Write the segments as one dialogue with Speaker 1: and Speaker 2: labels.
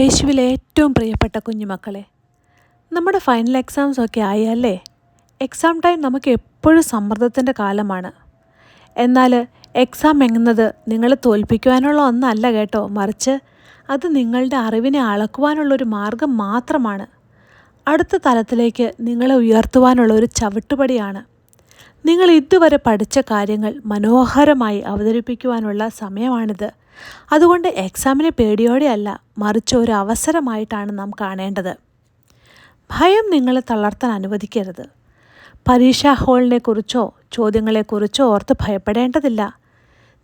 Speaker 1: യേശുവിലെ ഏറ്റവും പ്രിയപ്പെട്ട കുഞ്ഞുമക്കളെ നമ്മുടെ ഫൈനൽ എക്സാംസ് ഒക്കെ ആയല്ലേ എക്സാം ടൈം നമുക്ക് എപ്പോഴും സമ്മർദ്ദത്തിന്റെ കാലമാണ്. എന്നാൽ എക്സാം എങ്ങുന്നത് നിങ്ങളെ തോൽപ്പിക്കുവാനുള്ള ഒന്നല്ല കേട്ടോ മറിച്ച് അത് നിങ്ങളുടെ അറിവിനെ അളക്കുവാനുള്ളൊരു മാർഗം മാത്രമാണ്. അടുത്ത തലത്തിലേക്ക് നിങ്ങളെ ഉയർത്തുവാനുള്ള ഒരു ചവിട്ടുപടിയാണ്. നിങ്ങൾ ഇതുവരെ പഠിച്ച കാര്യങ്ങൾ മനോഹരമായി അവതരിപ്പിക്കുവാനുള്ള സമയമാണിത്. അതുകൊണ്ട് എക്സാമിനെ പേടിയോടെയല്ല മറിച്ച് ഒരു അവസരമായിട്ടാണ് നാം കാണേണ്ടത്. ഭയം നിങ്ങളെ തളർത്താൻ അനുവദിക്കരുത്. പരീക്ഷാ ഹോളിനെക്കുറിച്ചോ ചോദ്യങ്ങളെക്കുറിച്ചോ ഓർത്ത് ഭയപ്പെടേണ്ടതില്ല.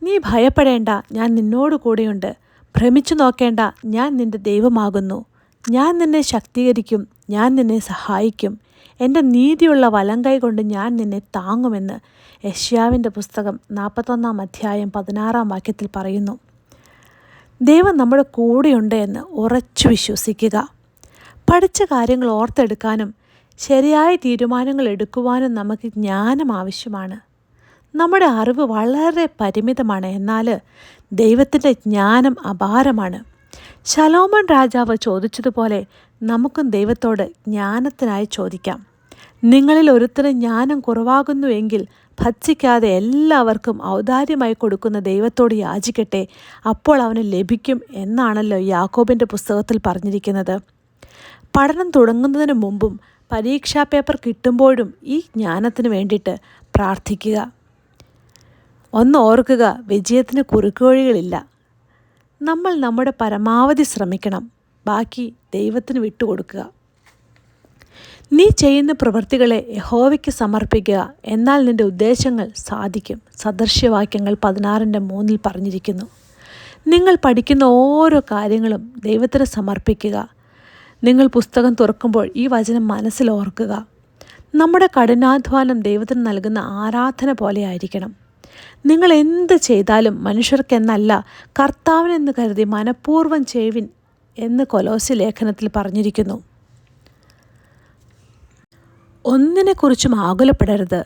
Speaker 1: നീ ഭയപ്പെടേണ്ട ഞാൻ നിന്നോട് കൂടെയുണ്ട്. ഭ്രമിച്ചു നോക്കേണ്ട ഞാൻ നിന്റെ ദൈവമാകുന്നു. ഞാൻ നിന്നെ ശക്തീകരിക്കും ഞാൻ നിന്നെ സഹായിക്കും. എന്റെ നീതിയുള്ള വലം കൈ കൊണ്ട് ഞാൻ നിന്നെ താങ്ങുമെന്ന് യഷ്യാവിന്റെ പുസ്തകം നാൽപ്പത്തൊന്നാം അധ്യായം പതിനാറാം വാക്യത്തിൽ പറയുന്നു. ദൈവം നമ്മുടെ കൂടെയുണ്ട് എന്ന് ഉറച്ചു വിശ്വസിക്കുക. പഠിച്ച കാര്യങ്ങൾ ഓർത്തെടുക്കാനും ശരിയായ തീരുമാനങ്ങൾ എടുക്കുവാനും നമുക്ക് ജ്ഞാനം ആവശ്യമാണ്. നമ്മുടെ അറിവ് വളരെ പരിമിതമാണ്. എന്നാൽ ദൈവത്തിന്റെ ജ്ഞാനം അപാരമാണ്. ശലോമൻ രാജാവ് ചോദിച്ചതുപോലെ നമുക്കും ദൈവത്തോട് ജ്ഞാനത്തിനായി ചോദിക്കാം. നിങ്ങളിൽ ഒരുത്തരം ജ്ഞാനം കുറവാകുന്നുവെങ്കിൽ ഭത്സിക്കാതെ എല്ലാവർക്കും ഔദാര്യമായി കൊടുക്കുന്ന ദൈവത്തോട് യാചിക്കട്ടെ. അപ്പോൾ അവന് ലഭിക്കും എന്നാണല്ലോ യാക്കോബിന്റെ പുസ്തകത്തിൽ പറഞ്ഞിരിക്കുന്നത്. പഠനം തുടങ്ങുന്നതിന് മുമ്പും പരീക്ഷാ പേപ്പർ കിട്ടുമ്പോഴും ഈ ജ്ഞാനത്തിന് വേണ്ടിയിട്ട് പ്രാർത്ഥിക്കുക. ഒന്ന് ഓർക്കുക വിജയത്തിന് കുറുക്കുവഴികളില്ല. നമ്മൾ നമ്മുടെ പരമാവധി ശ്രമിക്കണം. ബാക്കി ദൈവത്തിന് വിട്ടുകൊടുക്കുക. നീ ചെയ്യുന്ന പ്രവൃത്തികളെ യഹോവയ്ക്ക് സമർപ്പിക്കുക. എന്നാൽ നിന്റെ ഉദ്ദേശങ്ങൾ സാധിക്കും. സദൃശ്യവാക്യങ്ങൾ പതിനാറിന്റെ മൂന്നിൽ പറഞ്ഞിരിക്കുന്നു. നിങ്ങൾ പഠിക്കുന്ന ഓരോ കാര്യങ്ങളും ദൈവത്തിന് സമർപ്പിക്കുക. നിങ്ങൾ പുസ്തകം തുറക്കുമ്പോൾ ഈ വചനം മനസ്സിൽ ഓർക്കുക. നമ്മുടെ കഠിനാധ്വാനം ദൈവത്തിന് നൽകുന്ന ആരാധന പോലെ ആയിരിക്കണം. നിങ്ങൾ എന്ത് ചെയ്താലും മനുഷ്യർക്കെന്നല്ല കർത്താവിനെന്ന് കരുതി മനഃപൂർവം ചെയ്വിൻ എന്ന് കൊലോസി ലേഖനത്തിൽ പറഞ്ഞിരിക്കുന്നു. ഒന്നിനെക്കുറിച്ചും ആകുലപ്പെടരുത്.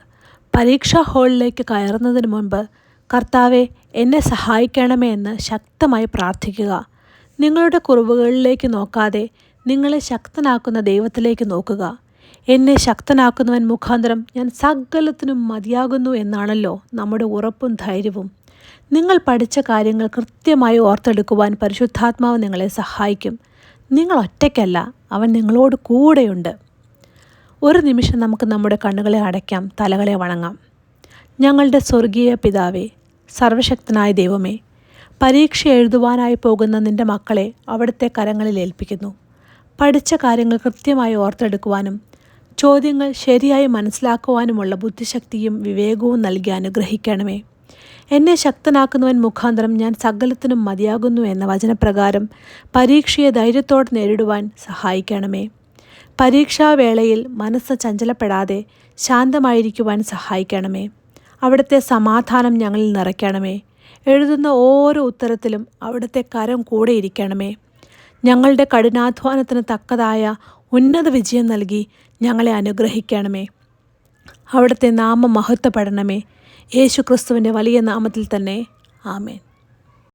Speaker 1: പരീക്ഷാ ഹാളിലേക്ക് കയറുന്നതിന് മുൻപ് കർത്താവെ എന്നെ സഹായിക്കണമേ എന്ന് ശക്തമായി പ്രാർത്ഥിക്കുക. നിങ്ങളുടെ കുറവുകളിലേക്ക് നോക്കാതെ നിങ്ങളെ ശക്തനാക്കുന്ന ദൈവത്തിലേക്ക് നോക്കുക. എന്നെ ശക്തനാക്കുന്നവൻ മുഖാന്തരം ഞാൻ സകലത്തിനും മതിയാകുന്നു എന്നാണല്ലോ നമ്മുടെ ഉറപ്പും ധൈര്യവും. നിങ്ങൾ പഠിച്ച കാര്യങ്ങൾ കൃത്യമായി ഓർത്തെടുക്കുവാൻ പരിശുദ്ധാത്മാവ് നിങ്ങളെ സഹായിക്കും. നിങ്ങൾ ഒറ്റയ്ക്കല്ല അവൻ നിങ്ങളോട് കൂടെയുണ്ട്. ഒരു നിമിഷം നമുക്ക് നമ്മുടെ കണ്ണുകളെ അടയ്ക്കാം തലകളെ വണങ്ങാം. ഞങ്ങളുടെ സ്വർഗീയ പിതാവേ സർവശക്തനായ ദൈവമേ പരീക്ഷ എഴുതുവാനായി പോകുന്ന നിന്റെ മക്കളെ അവിടുത്തെ കരങ്ങളിൽ ഏൽപ്പിക്കുന്നു. പഠിച്ച കാര്യങ്ങൾ കൃത്യമായി ഓർത്തെടുക്കുവാനും ചോദ്യങ്ങൾ ശരിയായി മനസ്സിലാക്കുവാനുമുള്ള ബുദ്ധിശക്തിയും വിവേകവും നൽകി അനുഗ്രഹിക്കണമേ. എന്നെ ശക്തനാക്കുന്നവൻ മുഖാന്തരം ഞാൻ സകലത്തിനും മതിയാകുന്നു എന്ന വചനപ്രകാരം പരീക്ഷയെ ധൈര്യത്തോടെ നേരിടുവാൻ സഹായിക്കണമേ. പരീക്ഷാവേളയിൽ മനസ്സ് ചഞ്ചലപ്പെടാതെ ശാന്തമായിരിക്കുവാൻ സഹായിക്കണമേ. അവിടുത്തെ സമാധാനം ഞങ്ങളിൽ നിറയ്ക്കണമേ. എഴുതുന്ന ഓരോ ഉത്തരത്തിലും അവിടുത്തെ കരം കൂടെ ഇരിക്കണമേ. ഞങ്ങളുടെ കഠിനാധ്വാനത്തിന് തക്കതായ ഉന്നത വിജയം നൽകി ഞങ്ങളെ അനുഗ്രഹിക്കണമേ. അവിടുത്തെ നാമം മഹത്വപ്പെടണമേ. യേശു ക്രിസ്തുവിന്റെ വലിയ നാമത്തിൽ തന്നെ. ആമേൻ.